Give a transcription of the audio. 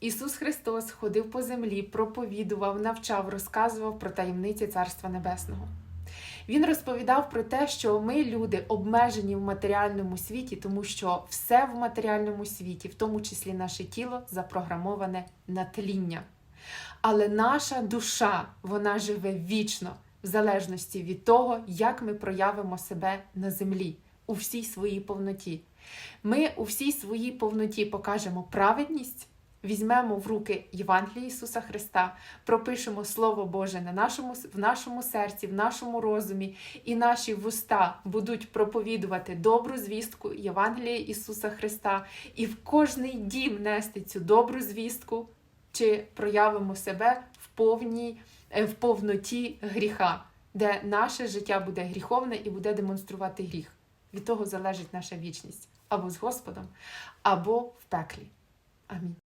Ісус Христос ходив по землі, проповідував, навчав, розказував про таємниці Царства Небесного. Він розповідав про те, що ми, люди, обмежені в матеріальному світі, тому що все в матеріальному світі, в тому числі наше тіло, запрограмоване на тління. Але наша душа, вона живе вічно, в залежності від того, як ми проявимо себе на землі у всій своїй повноті. Ми у всій своїй повноті покажемо праведність, візьмемо в руки Євангеліє Ісуса Христа, пропишемо Слово Боже на нашому, в нашому серці, в нашому розумі, і наші вуста будуть проповідувати добру звістку Євангелія Ісуса Христа, і в кожний дім нести цю добру звістку, чи проявимо себе в повній, е, в повноті гріха, де наше життя буде гріховне і буде демонструвати гріх. Від того залежить наша вічність або з Господом, або в пеклі. Амінь.